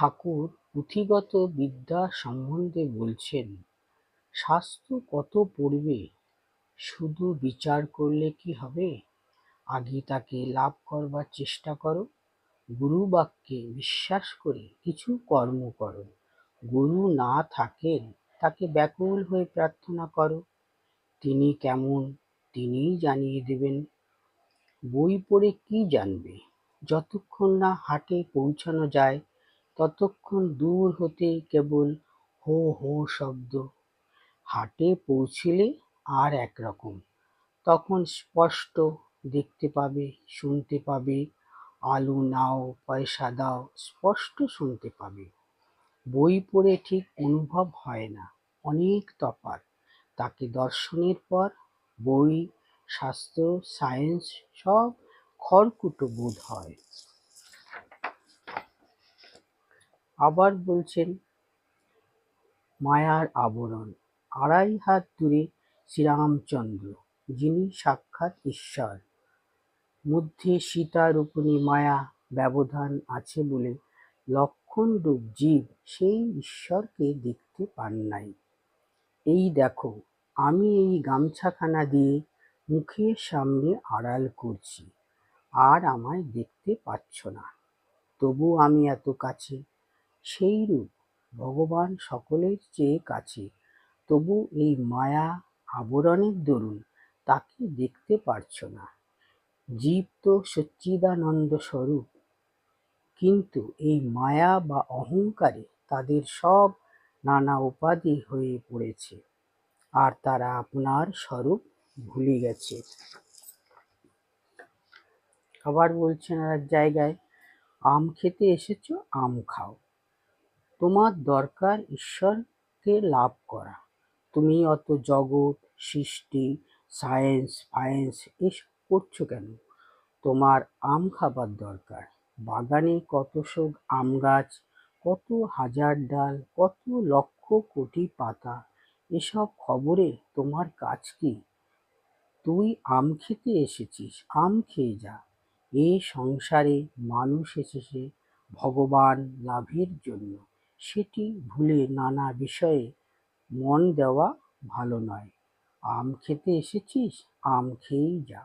ঠাকুর পুঁথিগত বিদ্যা সম্বন্ধে বলছেন, শাস্ত্র কত পড়বে, শুধু বিচার করলে কি হবে? আগে তাকে লাভ করবার চেষ্টা করো। গুরু বাক্যে বিশ্বাস করে কিছু কর্ম করো। গুরু না থাকেন, তাকে ব্যাকুল হয়ে প্রার্থনা করো। তিনি কেমন, তিনিই জানিয়ে দেবেন। বই পড়ে কি জানবে? যতক্ষণ না হাটে পৌঁছানো যায়, ততক্ষণ দূর হতেই কেবল হো হো শব্দ। হাটে পৌঁছলে আর একরকম, তখন স্পষ্ট দেখতে পাবে, শুনতে পাবে, আলু নাও, পয়সা দাও, স্পষ্ট শুনতে পাবে। বই পড়ে ঠিক অনুভব হয় না, অনেক তফাৎ। তাকে দর্শনের পর বই, শাস্ত্র, সায়েন্স সব খড়কুটো বোধ হয়। আবার বলছেন, মায়ার আবরণ। আড়াই হাত দূরে শ্রীরামচন্দ্র, যিনি সাক্ষাৎ ঈশ্বর। মধ্যে সীতা-রূপিণী মায়া ব্যবধান আছে বলে লক্ষ্মণরূপ জীব সেই ঈশ্বরকে দেখতে পান নাই। এই দেখো, আমি এই গামছাখানা দিয়ে মুখের সামনে আড়াল করছি, আর আমায় দেখতে পাচ্ছ না, তবু আমি এত কাছে। সেইরূপ ভগবান সকলের চেয়ে কাছে, তবু এই মায়া আবরণের দরুন তাকে দেখতে পারছ না। জীব তো সচ্চিদানন্দ-স্বরূপ, কিন্তু এই মায়া বা অহংকারে তাদের সব নানা উপাধি হয়ে পড়েছে, আর তারা আপনার স্বরূপ ভুলে গেছে। আবার বলছেন আর জায়গায়, আম খেতে এসেছ আম খাও। তোমার দরকার ঈশ্বরকে লাভ করা। তুমি অত জগৎ, সৃষ্টি, সায়েন্স ফায়েন্স এসব করছ কেন? তোমার আম খাবার দরকার। বাগানে কত শোক আম গাছ কত হাজার ডাল, কত লক্ষ কোটি পাতা, এসব খবরে তোমার কাজ কি? তুই আম খেতে এসেছিস, আম খেয়ে যা। এ সংসারে মানুষ এসেছে ভগবান লাভের জন্য, সেটি ভুলে নানা বিষয়ে মন দেওয়া ভালো নয়। আম খেতে এসেছিস, আম খেয়েই যা।